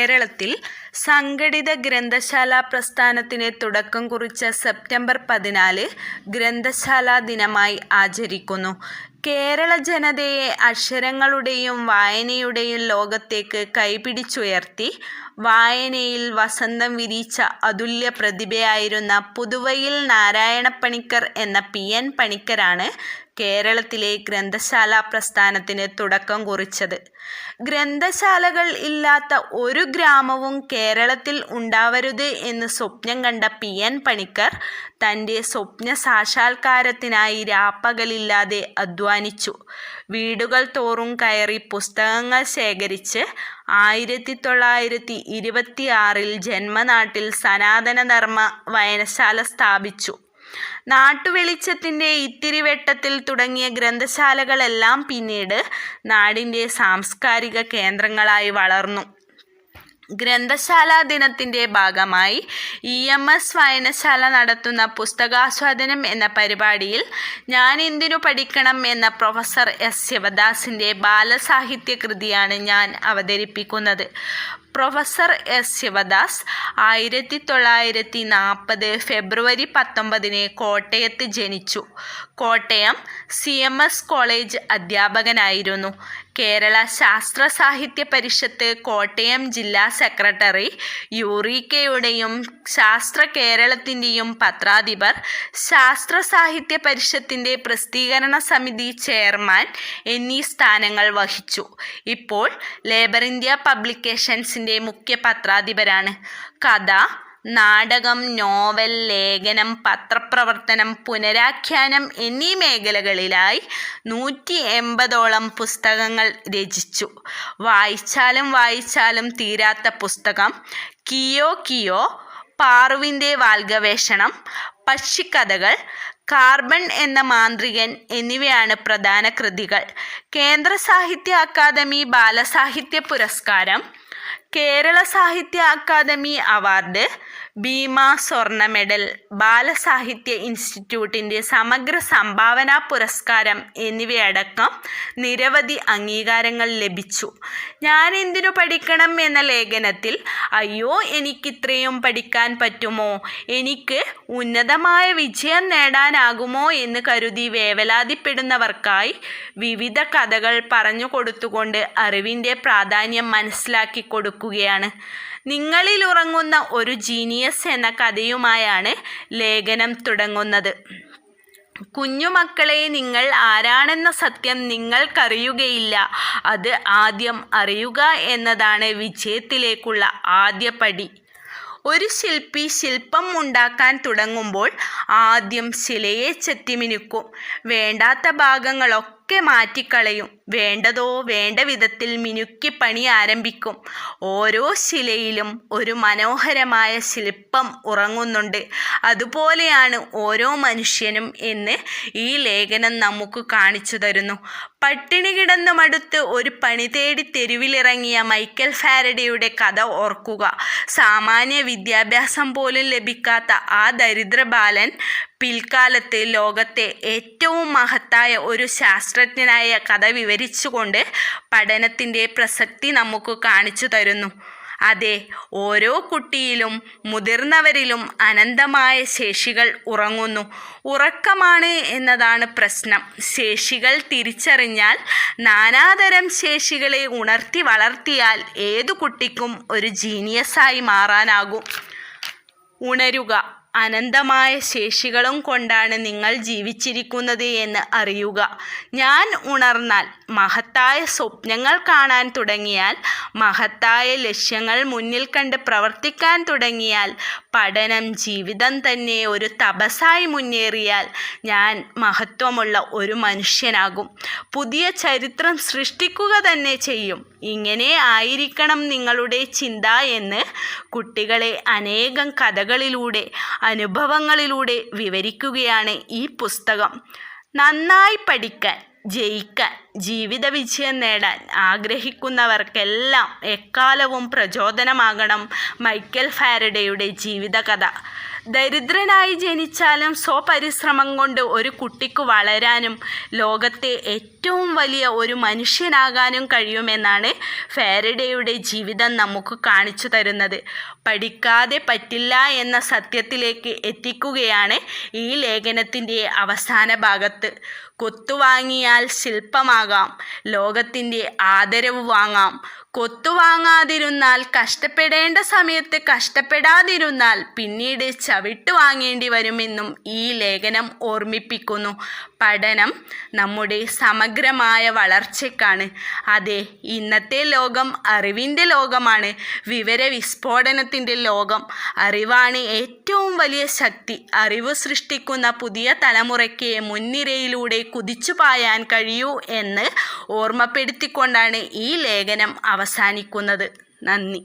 കേരളത്തിൽ സംഘടിത ഗ്രന്ഥശാല പ്രസ്ഥാനത്തിന് തുടക്കം കുറിച്ച സെപ്റ്റംബർ പതിനാല് ഗ്രന്ഥശാലാ ദിനമായി ആചരിക്കുന്നു. കേരള ജനതയെ അക്ഷരങ്ങളുടെയും വായനയുടെയും ലോകത്തേക്ക് കൈപിടിച്ചുയർത്തി വായനയിൽ വസന്തം വിരിയിച്ച അതുല്യ പ്രതിഭയായിരുന്ന പുതുവയിൽ നാരായണപ്പണിക്കർ എന്ന പി. എൻ. പണിക്കരാണ് കേരളത്തിലെ ഗ്രന്ഥശാല പ്രസ്ഥാനത്തിന് തുടക്കം കുറിച്ചത്. ഗ്രന്ഥശാലകൾ ഇല്ലാത്ത ഒരു ഗ്രാമവും കേരളത്തിൽ ഉണ്ടാവരുത് എന്ന് സ്വപ്നം കണ്ട പി. എൻ. പണിക്കർ തന്റെ സ്വപ്ന സാക്ഷാത്കാരത്തിനായി രാപ്പകലില്ലാതെ അധ്വാനിച്ചു. വീടുകൾ തോറും കയറി പുസ്തകങ്ങൾ ശേഖരിച്ച് ആയിരത്തി തൊള്ളായിരത്തി ഇരുപത്തി ആറിൽ ജന്മനാട്ടിൽ സനാതനധർമ്മ വായനശാല സ്ഥാപിച്ചു. നാട്ടുവെളിച്ചത്തിന്റെ ഇത്തിരിവെട്ടത്തിൽ തുടങ്ങിയ ഗ്രന്ഥശാലകളെല്ലാം പിന്നീട് നാടിന്റെ സാംസ്കാരിക കേന്ദ്രങ്ങളായി വളർന്നു. ഗ്രന്ഥശാലാ ദിനത്തിന്റെ ഭാഗമായി ഇ. എം. എസ്. വായനശാല നടത്തുന്ന പുസ്തകാസ്വാദനം എന്ന പരിപാടിയിൽ ഞാൻ എന്തിനു പഠിക്കണം എന്ന പ്രൊഫസർ എസ്. ശിവദാസിന്റെ ബാലസാഹിത്യ കൃതിയാണ് ഞാൻ അവതരിപ്പിക്കുന്നത്. Professor S. ശിവദാസ് ആയിരത്തി തൊള്ളായിരത്തി നാൽപ്പത് ഫെബ്രുവരി പത്തൊമ്പതിന് കോട്ടയത്ത് ജനിച്ചു. Kottayam C. M. S. College അധ്യാപകനായിരുന്നു. Kerala ശാസ്ത്ര സാഹിത്യ പരിഷത്ത് കോട്ടയം ജില്ലാ സെക്രട്ടറി, യൂറീക്കയുടെയും ശാസ്ത്രകേരളത്തിന്റെയും പത്രാധിപർ, ശാസ്ത്ര സാഹിത്യ പരിഷത്തിന്റെ പ്രസിദ്ധീകരണ സമിതി ചെയർമാൻ എന്നീ സ്ഥാനങ്ങൾ വഹിച്ചു. ഇപ്പോൾ ലേബർ ഇന്ത്യ പബ്ലിക്കേഷൻസിന്റെ മുഖ്യ പത്രാധിപരാണ്. കഥ, നാടകം, നോവൽ, ലേഖനം, പത്രപ്രവർത്തനം, പുനരാഖ്യാനം എന്നീ മേഖലകളിലായി നൂറ്റി എൺപതോളം പുസ്തകങ്ങൾ രചിച്ചു. വായിച്ചാലും വായിച്ചാലും തീരാത്ത പുസ്തകം കിയോ കിയോ, പാറുവിന്റെ വാൽഗവേഷണം, പക്ഷിക്കഥകൾ, കാർബൺ എന്ന മാന്ത്രികൻ എന്നിവയാണ് പ്രധാന കൃതികൾ. കേന്ദ്ര സാഹിത്യ അക്കാദമി ബാലസാഹിത്യ പുരസ്കാരം, കേരള സാഹിത്യ അക്കാദമി അവാർഡ്, ഭീമ സ്വർണ മെഡൽ, ബാലസാഹിത്യ ഇൻസ്റ്റിറ്റ്യൂട്ടിന്റെ സമഗ്ര സംഭാവന പുരസ്കാരം എന്നിവയടക്കം നിരവധി അംഗീകാരങ്ങൾ ലഭിച്ചു. ഞാൻ എന്തിനു പഠിക്കണം എന്ന ലേഖനത്തിൽ അയ്യോ എനിക്കിത്രയും പഠിക്കാൻ പറ്റുമോ, എനിക്ക് ഉന്നതമായ വിജയം നേടാനാകുമോ? എന്ന് കരുതി വേവലാതിപ്പെടുന്നവർക്കായി വിവിധ കഥകൾ പറഞ്ഞു കൊടുത്തുകൊണ്ട് അറിവിന്റെ പ്രാധാന്യം മനസ്സിലാക്കിക്കൊടുക്കുകയാണ്. നിങ്ങളിലുറങ്ങുന്ന ഒരു ജീനിയസ് എന്ന കഥയുമായാണ് ലേഖനം തുടങ്ങുന്നത്. കുഞ്ഞുമക്കളെ നിങ്ങൾ ആരാണെന്ന സത്യം നിങ്ങൾക്കറിയുകയില്ല. അത് ആദ്യം അറിയുക എന്നതാണ് വിജയത്തിലേക്കുള്ള ആദ്യ പടി ഒരു ശില്പി ശില്പം ഉണ്ടാക്കാൻ തുടങ്ങുമ്പോൾ ആദ്യം ശിലയെ ചെത്തിമിനുക്കും. വേണ്ടാത്ത ഭാഗങ്ങളൊക്കെ മാറ്റിക്കളയും. വേണ്ടതോ വേണ്ട വിധത്തിൽ മിനുക്കി പണി ആരംഭിക്കും. ഓരോ ശിലയിലും ഒരു മനോഹരമായ ശില്പം ഉറങ്ങുന്നുണ്ട്. അതുപോലെയാണ് ഓരോ മനുഷ്യനും എന്ന് ഈ ലേഖനം നമുക്ക് കാണിച്ചു തരുന്നു പട്ടിണി കിടന്ന് മടുത്ത് ഒരു പണി തേടി തെരുവിലിറങ്ങിയ മൈക്കൽ ഫാരഡിയുടെ കഥ ഓർക്കുക. സാമാന്യ വിദ്യാഭ്യാസം പോലും ലഭിക്കാത്ത ആ ദരിദ്ര ബാലൻ പിൽക്കാലത്ത് ലോകത്തെ ഏറ്റവും മഹത്തായ ഒരു ശാസ്ത്രജ്ഞനായ കഥ വിവരിച്ചുകൊണ്ട് പഠനത്തിന്റെ പ്രസക്തി നമുക്ക് കാണിച്ചു തരുന്നു അതെ, ഓരോ കുട്ടിയിലും മുതിർന്നവരിലും അനന്തമായ ശേഷികൾ ഉറങ്ങുന്നു. ഉറക്കമാണ് എന്നതാണ് പ്രശ്നം. ശേഷികൾ തിരിച്ചറിഞ്ഞാൽ, നാനാതരം ശേഷികളെ ഉണർത്തി വളർത്തിയാൽ ഏതു കുട്ടിക്കും ഒരു ജീനിയസായി മാറാനാകും. ഉണരുക. അനന്തമായ ശേഷികളും കൊണ്ടാണ് നിങ്ങൾ ജീവിച്ചിരിക്കുന്നത് എന്ന് അറിയുക. ഞാൻ ഉണർന്നാൽ, മഹത്തായ സ്വപ്നങ്ങൾ കാണാൻ തുടങ്ങിയാൽ, മഹത്തായ ലക്ഷ്യങ്ങൾ മുന്നിൽ കണ്ട് പ്രവർത്തിക്കാൻ തുടങ്ങിയാൽ, പഠനം ജീവിതം തന്നെ ഒരു തപസായി മുന്നേറിയാൽ ഞാൻ മഹത്വമുള്ള ഒരു മനുഷ്യനാകും. പുതിയ ചരിത്രം സൃഷ്ടിക്കുക തന്നെ ചെയ്യും. ഇങ്ങനെ ആയിരിക്കണം നിങ്ങളുടെ ചിന്ത എന്ന് കുട്ടികളെ അനേകം കഥകളിലൂടെ, അനുഭവങ്ങളിലൂടെ വിവരിക്കുകയാണ് ഈ പുസ്തകം. നന്നായി പഠിക്കാൻ, ജയിക്കാൻ, ജീവിത വിജയം നേടാൻ ആഗ്രഹിക്കുന്നവർക്കെല്ലാം എക്കാലവും പ്രചോദനമാകണം മൈക്കൽ ഫാരഡയുടെ ജീവിതകഥ. ദരിദ്രനായി ജനിച്ചാലും സ്വപരിശ്രമം കൊണ്ട് ഒരു കുട്ടിക്ക് വളരാനും ലോകത്തെ ഏറ്റവും വലിയ ഒരു മനുഷ്യനാകാനും കഴിയുമെന്നാണ് ഫാരഡേയുടെ ജീവിതം നമുക്ക് കാണിച്ചു തരുന്നത്. പഠിക്കാതെ പറ്റില്ല എന്ന സത്യത്തിലേക്ക് എത്തിക്കുകയാണ് ഈ ലേഖനത്തിന്റെ അവസാന ഭാഗത്ത്. കൊത്തുവാങ്ങിയാൽ ശില്പമാകാം ലോകത്തിന്റെ ആദരവ് വാങ്ങാം. കൊത്തുവാങ്ങാതിരുന്നാൽ കഷ്ടപ്പെടേണ്ട സമയത്ത് കഷ്ടപ്പെടാതിരുന്നാൽ പിന്നീട് ചവിട്ട് വാങ്ങേണ്ടി വരുമെന്നും ഈ ലേഖനം ഓർമ്മിപ്പിക്കുന്നു. പഠനം നമ്മുടെ സമഗ്രമായ വളർച്ചയ്ക്കാണ്. അതെ ഇന്നത്തെ ലോകം അറിവിന്റെ ലോകമാണ്. വിവര വിസ്ഫോടനത്തിന്റെ ലോകം. അറിവാണ് ഏറ്റവും വലിയ ശക്തി. അറിവ് സൃഷ്ടിക്കുന്ന പുതിയ തലമുറയ്ക്ക് മുൻനിരയിലൂടെ കുതിച്ചു പായാൻ കഴിയൂ എന്ന് ഓർമ്മപ്പെടുത്തിക്കൊണ്ടാണ് ഈ ലേഖനം അവസാനിക്കുന്നത്. നന്ദി.